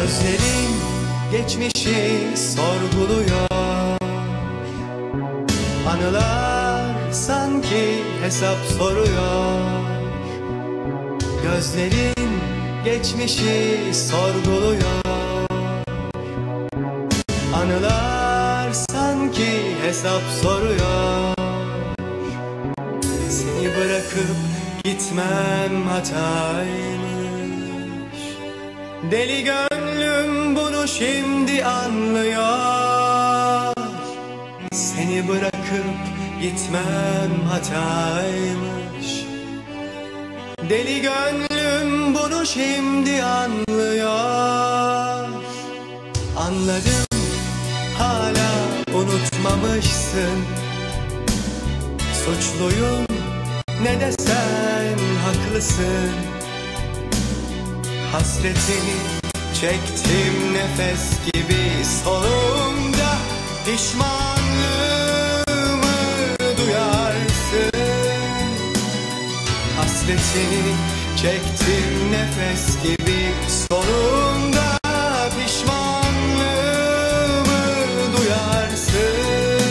Gözlerin geçmişi sorguluyor. Anılar sanki hesap soruyor. Gözlerin geçmişi sorguluyor. Anılar sanki hesap soruyor. Seni bırakıp gitmem hataymış. Deli gönlüm bunu şimdi anlıyor. Seni bırakıp gitmem hataymış. Deli gönlüm bunu şimdi anlıyor. Anladım hala unutmamışsın. Suçluyum ne desen haklısın. Hasretini çektim nefes gibi solumda Pişmanlığımı duyarsın. Hasretini çektim nefes gibi solumda Pişmanlığımı duyarsın.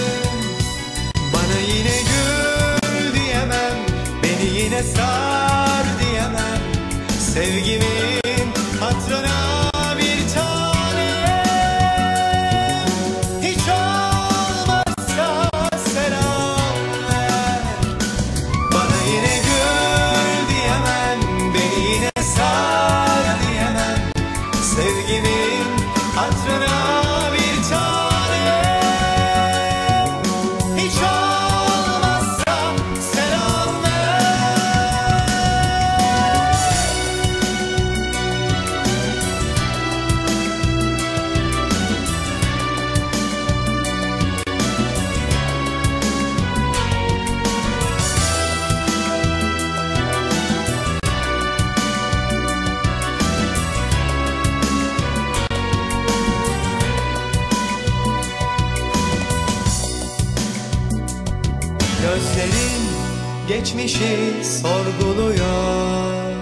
Bana yine gül diyemem Beni yine sar diyemem. Sevgimin hatırına Gözlerin geçmişi sorguluyor.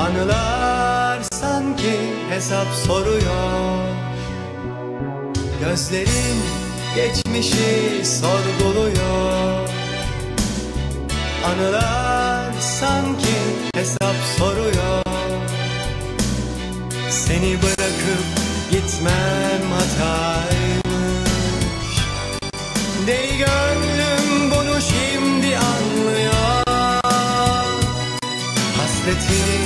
Anılar sanki hesap soruyor. Gözlerin geçmişi sorguluyor. Anılar sanki hesap soruyor. Seni bırakıp gitmem hataymış. Deli gönlüm Hasretini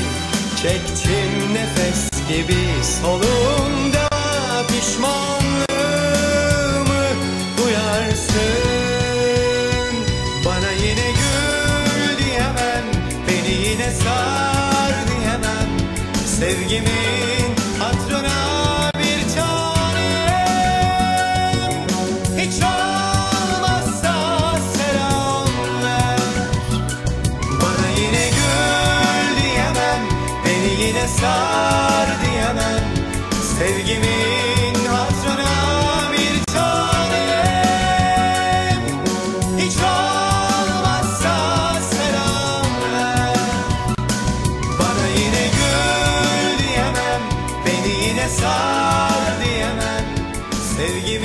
çektim nefes gibi. Solumda Pişmanlığımı duyarsın. Bana yine gül diyemem Beni yine sar diyemem. Sevgimin sar diyemem. Sevgimin hatırına bir tanem Hiç olmazsa selam ver. Bana yine gül diyemem Beni yine sar diyemem. Sevgi